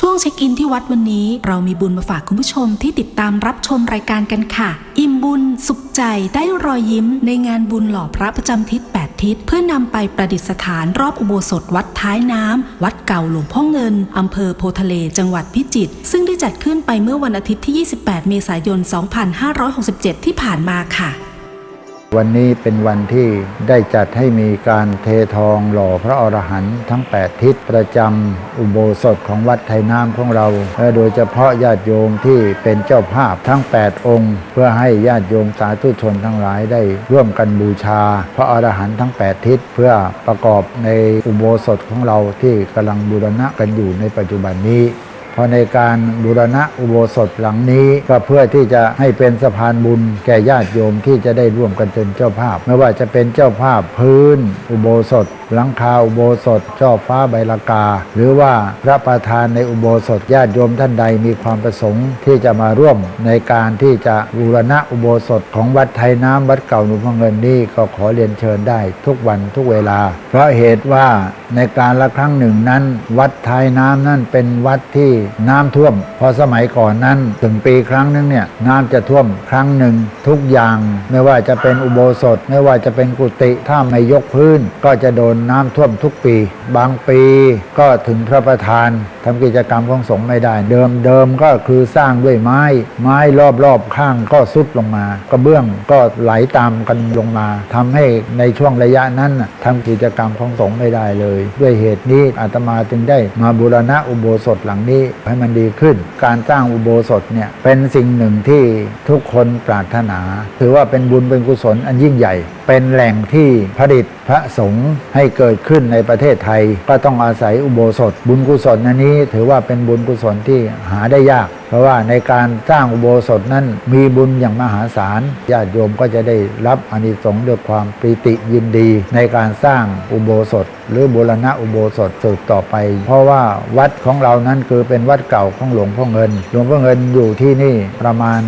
ช่วงเช็คอินที่วัดวันนี้ เรามีบุญมาฝากคุณผู้ชมที่ติดตามรับชมรายการกันค่ะ อิ่มบุญสุขใจได้รอยยิ้มในงานบุญหล่อพระประจำทิศ8ทิศเพื่อนำไปประดิษฐานรอบอุโบสถวัดท้ายน้ำวัดเก่าหลวงพ่อเงินอำเภอโพทะเลจังหวัดพิจิตรซึ่งได้จัดขึ้นไปเมื่อวันอาทิตย์ที่ 28 เมษายน 2567 ที่ผ่านมาค่ะ วันนี้เป็นวันที่ได้จัดให้มีการเททองหล่อพระอรหันต์ทั้ง 8 ทิศประจำอุโบสถของวัดไทยน้ำของเราและโดยเฉพาะญาติโยมที่เป็นเจ้าภาพทั้ง 8 องค์ เพื่อให้ญาติโยมสาธุชนทั้งหลายได้ร่วมกันบูชา พระอรหันต์ทั้ง 8 ทิศเพื่อประกอบในอุโบสถของเราที่กำลังบูรณะกันอยู่ในปัจจุบันนี้ พอในการบูรณะอุโบสถหลังนี้ก็เพื่อที่จะให้เป็นสะพานบุญแก่ญาติโยมที่จะได้ร่วมกันเป็นเจ้าภาพ ไม่ว่าจะเป็นเจ้าภาพพื้น อุโบสถ หลังคาอุโบสถช่อฟ้าใบลากา หรือว่าพระประธานในอุโบสถญาติโยมท่านใดมีความประสงค์ที่จะมาร่วมในการที่จะบูรณะอุโบสถของวัดไทยน้ำวัดเก่าหลวงพ่อเงินนี่ก็ขอเรียนเชิญได้ทุกวันทุกเวลา เพราะเหตุว่าในการละครั้งหนึ่งนั้น วัดไทยน้ำนั่นเป็นวัดที่น้ำท่วม พอสมัยก่อนนั้นถึงปีครั้งนึงเนี่ยน้ำจะท่วมครั้งหนึ่งทุกอย่าง ไม่ว่าจะเป็นอุโบสถ ไม่ว่าจะเป็นกุฏิถ้าไม่ยกพื้น ก็จะโดนน้ำท่วมทุกปี บางปีก็ถึงพระประธาน ทำกิจกรรมของสงฆ์ไม่ได้ เดิมเดิมก็คือสร้างด้วยไม้ ไม้รอบๆข้างก็สุดลงมากระเบื้องก็ไหลตามกันลงมาทำให้ในช่วงระยะนั้นน่ะทำกิจกรรมของสงฆ์ไม่ได้เลย ด้วยเหตุนี้อาตมาจึงได้มาบูรณะอุโบสถหลังนี้ให้มันดีขึ้น การสร้างอุโบสถเนี่ยเป็นสิ่งหนึ่งที่ทุกคนปรารถนา ถือว่าเป็นบุญเป็นกุศลอันยิ่งใหญ่ เป็นแหล่งที่ผลิตพระสงฆ์ให้เกิดขึ้นในประเทศไทย ก็ต้องอาศัยอุโบสถ บุญกุศลอันนี้ถือว่าเป็นบุญกุศลที่หาได้ยากเพราะว่าในการสร้างอุโบสถนั้นมีบุญอย่างมหาศาลญาติโยมก็จะได้รับอนิสงส์ด้วยความปรีติยินดี ในการสร้างอุโบสถ หรือบูรณะอุโบสถสืบต่อไป เพราะว่าวัดของเรานั้นคือเป็นวัดเก่าของหลวงพ่อเงิน หลวงพ่อเงินอยู่ที่นี่ประมาณ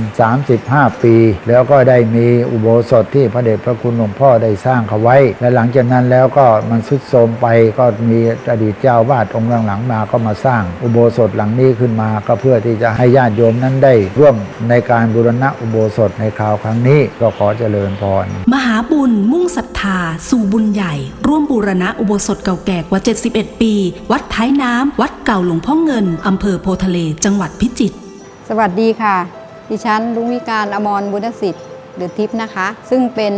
35 ปี แล้วก็ได้มีอุโบสถที่พระเดชพระคุณหลวงพ่อได้สร้างเขาไว้ และหลังจากนั้นแล้วก็มันสุดโทมไปก็มีอดีตเจ้าวาดองค์หลังๆมาก็มาสร้างอุโบสถหลังนี้ขึ้นมาก็เพื่อที่จะให้ญาติโยมนั้นได้ร่วมในการบูรณะอุโบสถในคราวครั้งนี้ก็ขอเจริญพร มหาบุญมุ่งศรัทธา สู่บุญใหญ่ ร่วมบูรณะอุโบสถเก่าแก่กว่า 71 ปี วัดท้ายน้ำ วัดเก่าหลวงพ่อเงินอำเภอโพทะเล จังหวัดพิจิตร สวัสดีค่ะ ดิฉันลุงวิการอมรบุญสิทธิ์หรือทิพย์นะคะ ซึ่งเป็น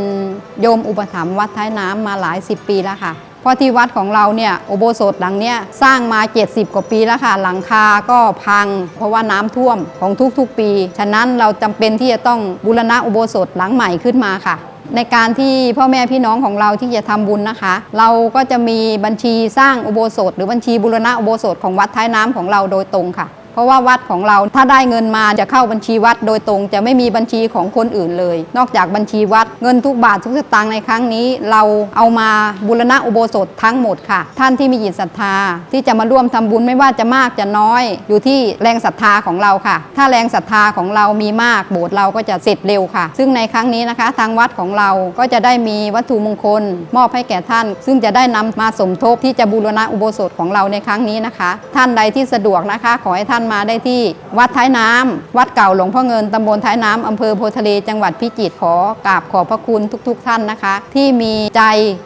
โยมอุปถัมภ์วัดท้ายน้ำมาหลายสิบปีแล้วค่ะ เพราะที่วัดของเราเนี่ยอุโบสถหลังเนี้ยสร้างมา 70 กว่าปีแล้วค่ะ หลังคาก็พัง เพราะว่าน้ำท่วมของทุกๆปี ฉะนั้นเราจำเป็นที่จะต้องบูรณะอุโบสถหลังใหม่ขึ้นมาค่ะ ในการที่พ่อแม่พี่น้องของเราที่จะทำบุญนะคะ เราก็จะมีบัญชีสร้างอุโบสถ หรือบัญชีบูรณะอุโบสถของวัดท้ายน้ำของเราโดยตรงค่ะ ราะว่าวัดของเราถ้าได้เงินมาจะเข้าบัญชีวัดโดยตรง จะไม่มีบัญชีของคนอื่นเลย นอกจากบัญชีวัดเงินทุกบาททุกสตางค์ในครั้งนี้ เราเอามาบูรณะอุโบสถทั้งหมดค่ะ ท่านที่มีจิตศรัทธา ที่จะมาร่วมทำบุญไม่ว่าจะมากจะน้อย อยู่ที่แรงศรัทธาของเราค่ะ ถ้าแรงศรัทธาของเรามีมากโบสถ์เราก็จะเสร็จเร็วค่ะ ซึ่งในครั้งนี้นะคะ ทางวัดของเราก็จะได้มีวัตถุมงคล มอบให้แก่ท่าน ซึ่งจะได้นำมาสมทบที่จะบูรณะอุโบสถของเราในครั้งนี้นะคะ ท่านใดที่สะดวกนะคะ ขอให้ท่านมาได้ที่วัดท้ายน้ำวัดเก่าหลวงพ่อเงินตำบลท้ายน้ำอำเภอโพทะเลจังหวัดพิจิตรขอกราบขอบพระคุณทุก ๆ ท่านนะคะ ที่มีใจ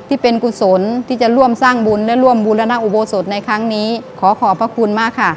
ที่เป็นกุศลที่จะร่วมสร้างบุญและร่วมบูรณะอุโบสถในครั้งนี้ ขอขอบพระคุณมากค่ะ